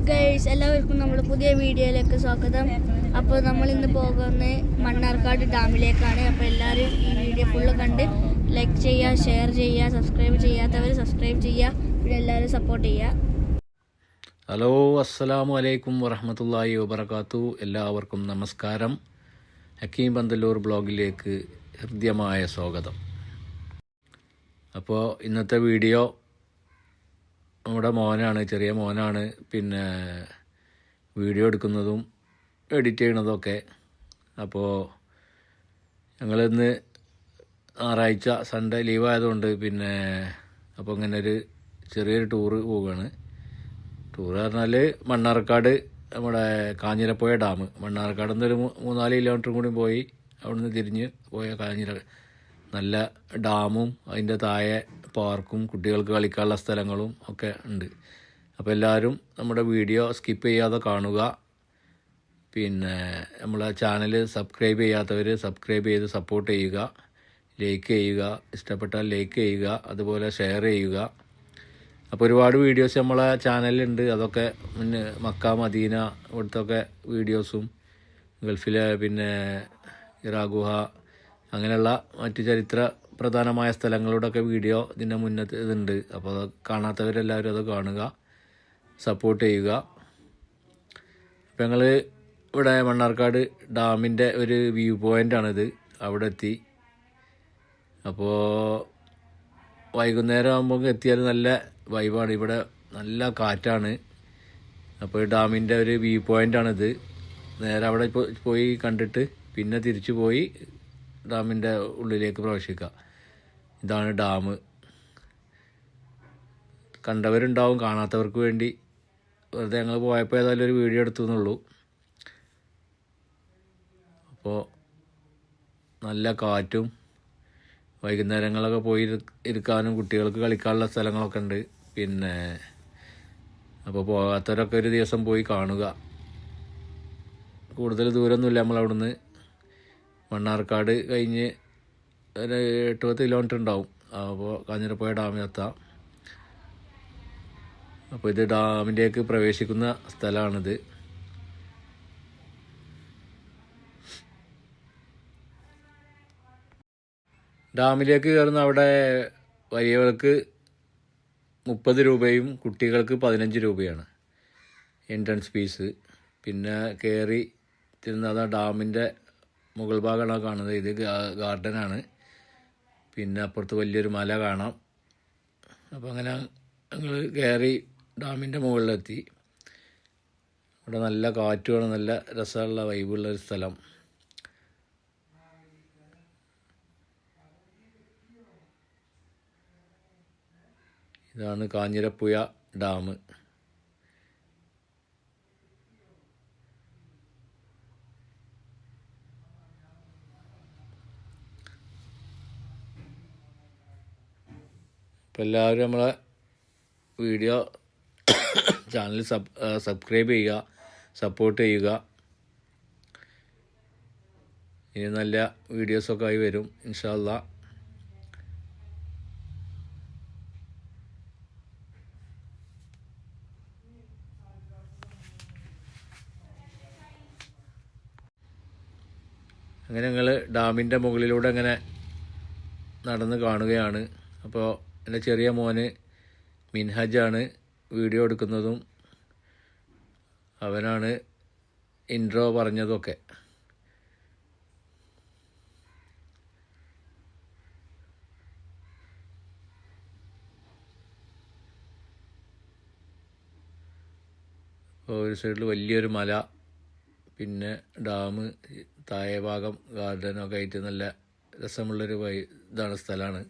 Guys എല്ലാവർക്കും നമ്മൾ പുതിയ വീഡിയോയിലേക്ക് സ്വാഗതം. അപ്പോൾ നമ്മൾ ഇന്ന് പോകുന്നത് മണ്ണാർക്കാട് ഡാമിലേക്കാണ്. അപ്പോൾ എല്ലാവരും ഈ വീഡിയോ ഫുള്ള് കണ്ട് ലൈക്ക് ചെയ്യുക ഷെയർ ചെയ്യുക സബ്സ്ക്രൈബ് ചെയ്യാത്തവർ സബ്സ്ക്രൈബ് ചെയ്യുക. പിന്നെ എല്ലാവരും സപ്പോർട്ട് ചെയ്യുക. ഹലോ അസ്സലാമു അലൈക്കും വറഹമത്തല്ലാഹി വബർക്കാത്തു എല്ലാവർക്കും നമസ്കാരം. ഹക്കീം പന്തല്ലൂർ ബ്ലോഗിലേക്ക് ഹൃദ്യമായ സ്വാഗതം. അപ്പോൾ ഇന്നത്തെ വീഡിയോ നമ്മുടെ മോനാണ് ചെറിയ മോനാണ്. പിന്നെ വീഡിയോ എടുക്കുന്നതും എഡിറ്റ് ചെയ്യണതും ഒക്കെ അപ്പോൾ ഞങ്ങളിന്ന് ഞായറാഴ്ച സൺഡേ ലീവ് ആയതുകൊണ്ട് പിന്നെ അപ്പോൾ ഇങ്ങനെ ഒരു ചെറിയൊരു ടൂറ് പോവുകയാണ് ടൂർ പറഞ്ഞാൽ മണ്ണാർക്കാട് നമ്മുടെ കാഞ്ഞിരപ്പുഴ ഡാം. മണ്ണാർക്കാട് നിന്ന് ഒരു മൂന്നാൽ കിലോമീറ്റർ കൂടി പോയി അവിടുന്ന് തിരിഞ്ഞ് പോയ കാഞ്ഞിര നല്ല ഡാമും അതിന്റെ താഴെ പാർക്കും കുട്ടികൾക്ക് കളിക്കാനുള്ള സ്ഥലങ്ങളും ഒക്കെ ഉണ്ട്. അപ്പോൾ എല്ലാവരും നമ്മുടെ വീഡിയോ സ്കിപ്പ് ചെയ്യാതെ കാണുക. പിന്നെ നമ്മളെ ചാനൽ സബ്സ്ക്രൈബ് ചെയ്യാത്തവർ സബ്സ്ക്രൈബ് ചെയ്ത് സപ്പോർട്ട് ചെയ്യുക. ലൈക്ക് ചെയ്യുക. ഇഷ്ടപ്പെട്ടാൽ ലൈക്ക് ചെയ്യുക. അതുപോലെ ഷെയർ ചെയ്യുക. അപ്പോൾ ഒരുപാട് വീഡിയോസ് നമ്മളെ ചാനലിലുണ്ട്. അതൊക്കെ പിന്നെ മക്ക മദീന ഇവിടുത്തെ വീഡിയോസും ഗൾഫിലെ പിന്നെ ഇറാ ഗുഹ അങ്ങനെയുള്ള മറ്റു ചരിത്ര പ്രധാനമായ സ്ഥലങ്ങളുടെയൊക്കെ വീഡിയോ ഇതിന്റെ മുന്നത്ത് ഇതുണ്ട്. അപ്പോൾ അത് കാണാത്തവരെല്ലാവരും അത് കാണുക സപ്പോർട്ട് ചെയ്യുക. അപ്പം ഞങ്ങൾ ഇവിടെ മണ്ണാർക്കാട് ഡാമിന്റെ ഒരു വ്യൂ പോയിന്റാണിത് അവിടെ എത്തി. അപ്പോൾ വൈകുന്നേരം ആകുമ്പോൾ എത്തിയാൽ നല്ല വൈബാണ് ഇവിടെ നല്ല കാറ്റാണ്. അപ്പോൾ ഡാമിന്റെ ഒരു വ്യൂ പോയിന്റാണിത് നേരെ അവിടെ പോയി കണ്ടിട്ട് പിന്നെ തിരിച്ചു പോയി ഡാമിന്റെ ഉള്ളിലേക്ക് പ്രവേശിക്കുക. ഇതാണ് ഡാം. കണ്ടവരുണ്ടാവും കാണാത്തവർക്ക് വേണ്ടി. വെറുതെ ഞങ്ങൾ പോയപ്പോൾ ഏതായാലും ഒരു വീഡിയോ എടുത്തു എന്നുള്ളൂ. അപ്പോൾ നല്ല കാറ്റും വൈകുന്നേരങ്ങളൊക്കെ പോയി ഇരി- ഇരിക്കാനും കുട്ടികൾക്ക് കളിക്കാനുള്ള സ്ഥലങ്ങളൊക്കെ ഉണ്ട്. പിന്നെ അപ്പോൾ പോകാത്തവരൊക്കെ ഒരു ദിവസം പോയി കാണുക. കൂടുതൽ ദൂരമൊന്നുമില്ല നമ്മളവിടുന്ന്. മണ്ണാർക്കാട് കഴിഞ്ഞ് ഒരു എട്ട് പത്ത് കിലോമീറ്റർ ഉണ്ടാവും. അപ്പോൾ കാഞ്ഞിരപ്പുഴ ഡാമിലെത്താം അപ്പോൾ ഇത് ഡാമിലേക്ക് പ്രവേശിക്കുന്ന സ്ഥലമാണിത്. ഡാമിലേക്ക് കയറുന്ന അവിടെ വലിയവർക്ക് മുപ്പത് രൂപയും കുട്ടികൾക്ക് പതിനഞ്ച് രൂപയാണ് എൻട്രൻസ് ഫീസ് പിന്നെ കയറി തിരുന്നാഥ ഡാമിന്റെ മുകൾ ഭാഗമാണ് കാണുന്നത്. ഇത് ഗാർഡനാണ്. പിന്നെ അപ്പുറത്ത് വലിയൊരു മല കാണാം. അപ്പോൾ അങ്ങനെ ഞങ്ങൾ കയറി ഡാമിന്റെ മുകളിലെത്തി. ഇവിടെ നല്ല കാറ്റുമാണ് നല്ല രസമുള്ള വൈബുള്ള ഒരു സ്ഥലം. ഇതാണ് കാഞ്ഞിരപ്പുഴ ഡാം. അപ്പോൾ എല്ലാവരും നമ്മളെ വീഡിയോ ചാനൽ സബ് സബ്സ്ക്രൈബ് ചെയ്യുക സപ്പോർട്ട് ചെയ്യുക. ഇനി നല്ല വീഡിയോസൊക്കെ ആയി വരും ഇൻഷാല്ല അങ്ങനെ ഞങ്ങൾ ഡാമിന്റെ മുകളിലൂടെ അങ്ങനെ നടന്ന് കാണുകയാണ്. അപ്പോൾ എന്റെ ചെറിയ മോന് മിൻഹജാണ് വീഡിയോ എടുക്കുന്നതും അവനാണ് ഇൻട്രോ പറഞ്ഞതൊക്കെ. ഒരു സൈഡിൽ വലിയൊരു മല പിന്നെ ഡാം താഴെ ഭാഗം ഗാർഡനൊക്കെ ആയിട്ട് നല്ല രസമുള്ളൊരു ഇതാണ് സ്ഥലമാണ്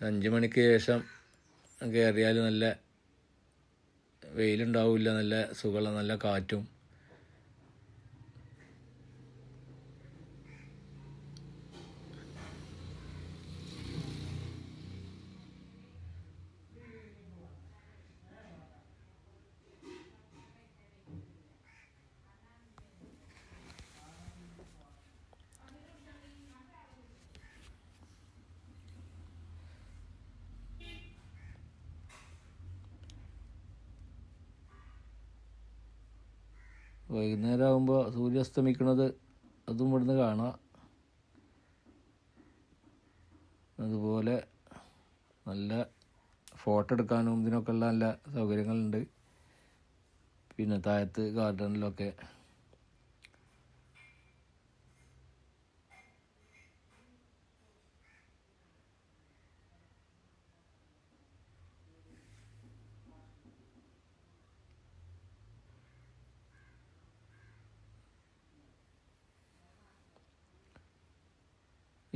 അഞ്ച് മണിക്ക് ശേഷം കയറിയാൽ നല്ല വെയിലുണ്ടാവില്ല നല്ല സുഖമുള്ള നല്ല കാറ്റും വൈകുന്നേരം ആകുമ്പോൾ സൂര്യാസ്തമിക്കുന്നത് അതും ഇവിടുന്ന് കാണാം. അതുപോലെ നല്ല ഫോട്ടോ എടുക്കാനും ഇതിനൊക്കെ ഉള്ള നല്ല സൗകര്യങ്ങളുണ്ട്. പിന്നെ താഴത്ത് ഗാർഡനിലൊക്കെ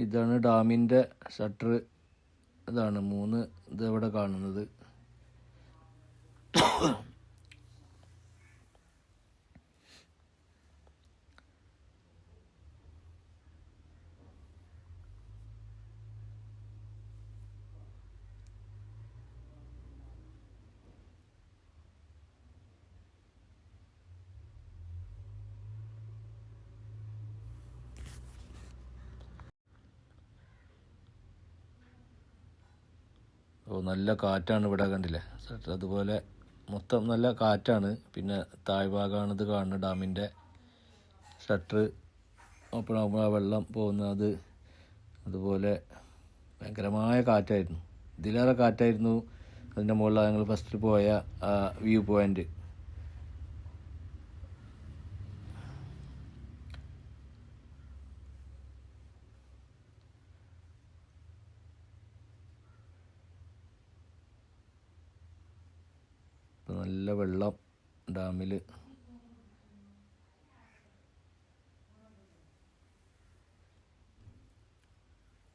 ഇതാണ് ഡാമിന്റെ ഷട്ടർ. ഇതാണ് മൂന്ന് ഇത് ഇവിടെ കാണുന്നത്. ഓ നല്ല കാറ്റാണ് ഇവിടെ കണ്ടില്ലേ? അതുപോലെ മൊത്തം നല്ല കാറ്റാണ്. പിന്നെ താഴ്ഭാഗമാണിത് കാണുന്നത് ഡാമിന്റെ ഷട്ടർ ഓപ്പൺ ആകുമ്പോൾ ആ വെള്ളം പോകുന്നത് അതുപോലെ ഭയങ്കരമായ കാറ്റായിരുന്നു. ഇതിലേറെ കാറ്റായിരുന്നു. അതിന്റെ മുകളിൽ ഞങ്ങൾ ഫസ്റ്റ് പോയ വ്യൂ പോയിന്റ് ഇപ്പം നല്ല വെള്ളം ഡാമിൽ.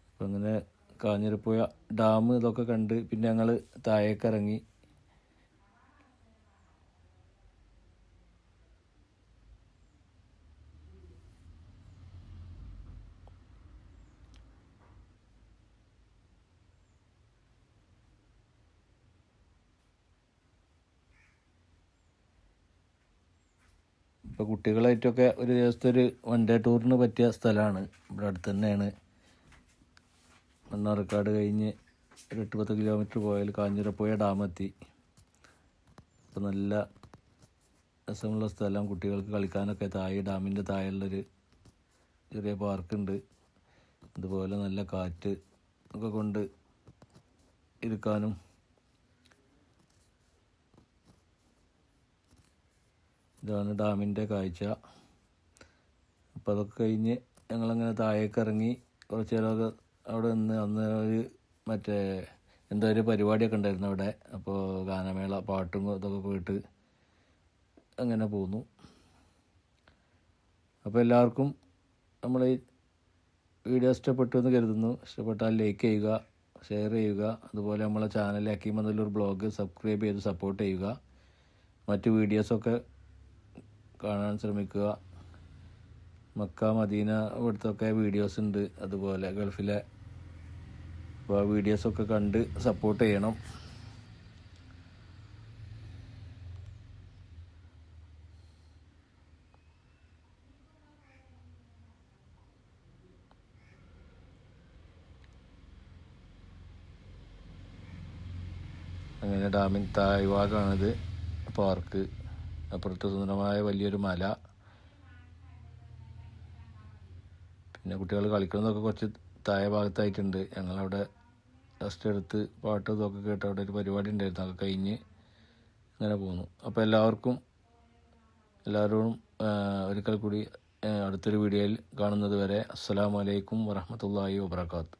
അപ്പം അങ്ങനെ കാഞ്ഞിരപ്പുഴ ഡാം ഇതൊക്കെ കണ്ട് പിന്നെ ഞങ്ങൾ താഴേക്ക് ഇപ്പോൾ കുട്ടികളായിട്ടൊക്കെ ഒരു ദിവസത്തെ ഒരു വൺ ഡേ ടൂറിന് പറ്റിയ സ്ഥലമാണ് ഇവിടെ അടുത്ത് തന്നെയാണ് മണ്ണാർക്കാട് കഴിഞ്ഞ് ഒരു എട്ട് പത്ത് കിലോമീറ്റർ പോയാൽ കാഞ്ഞിരപ്പുഴ ഡാമെത്തി അപ്പോൾ നല്ല രസമുള്ള സ്ഥലം. കുട്ടികൾക്ക് കളിക്കാനൊക്കെ താഴെ ഡാമിന്റെ താഴെയുള്ളൊരു ചെറിയ പാർക്കുണ്ട് അതുപോലെ നല്ല കാറ്റ് ഒക്കെ കൊണ്ട് ഇരിക്കാനും ഇതാണ് ഡാമിന്റെ കാഴ്ച. അപ്പോൾ അതൊക്കെ കഴിഞ്ഞ് ഞങ്ങളങ്ങനെ താഴേക്ക് ഇറങ്ങി കുറച്ച് നേരമൊക്കെ അവിടെ നിന്ന് അന്ന് ഒരു മറ്റേ എന്തോ ഒരു പരിപാടിയൊക്കെ ഉണ്ടായിരുന്നു അവിടെ. അപ്പോൾ ഗാനമേള പാട്ടും ഇതൊക്കെ പോയിട്ട് അങ്ങനെ പോന്നു. അപ്പോൾ എല്ലാവർക്കും നമ്മൾ ഈ വീഡിയോ ഇഷ്ടപ്പെട്ടു എന്ന് കരുതുന്നു. ഇഷ്ടപ്പെട്ടാൽ ലൈക്ക് ചെയ്യുക ഷെയർ ചെയ്യുക. അതുപോലെ നമ്മളെ ചാനൽ അക്കീമതിലൊരു ബ്ലോഗ് സബ്സ്ക്രൈബ് ചെയ്ത് സപ്പോർട്ട് ചെയ്യുക. മറ്റ് വീഡിയോസൊക്കെ കാണാൻ ശ്രമിക്കുക. മക്ക മദീന ഇവിടുത്തൊക്കെ വീഡിയോസ് ഉണ്ട്. അതുപോലെ ഗൾഫിലെ അപ്പോൾ ആ വീഡിയോസൊക്കെ കണ്ട് സപ്പോർട്ട് ചെയ്യണം. അങ്ങനെ ഡാമിൻ തായ്വാഗാണിത് പാർക്ക്. അപ്പുറത്ത് സുന്ദരമായ വലിയൊരു മല. പിന്നെ കുട്ടികൾ കളിക്കുന്നതൊക്കെ കുറച്ച് താഴെ ഭാഗത്തായിട്ടുണ്ട്. ഞങ്ങളവിടെ ജസ്റ്റ് എടുത്ത് പാട്ട് ഇതൊക്കെ കേട്ട് അവിടെ ഒരു പരിപാടി ഉണ്ടായിരുന്നു. അതൊക്കെ കഴിഞ്ഞ് അങ്ങനെ പോകുന്നു അപ്പോൾ എല്ലാവർക്കും എല്ലാവരോടും ഒരിക്കൽ കൂടി അടുത്തൊരു വീഡിയോയിൽ കാണുന്നത് വരെ അസ്സാം വലൈക്കും വറഹമത്തല്ലാഹി വാബർക്കാത്തു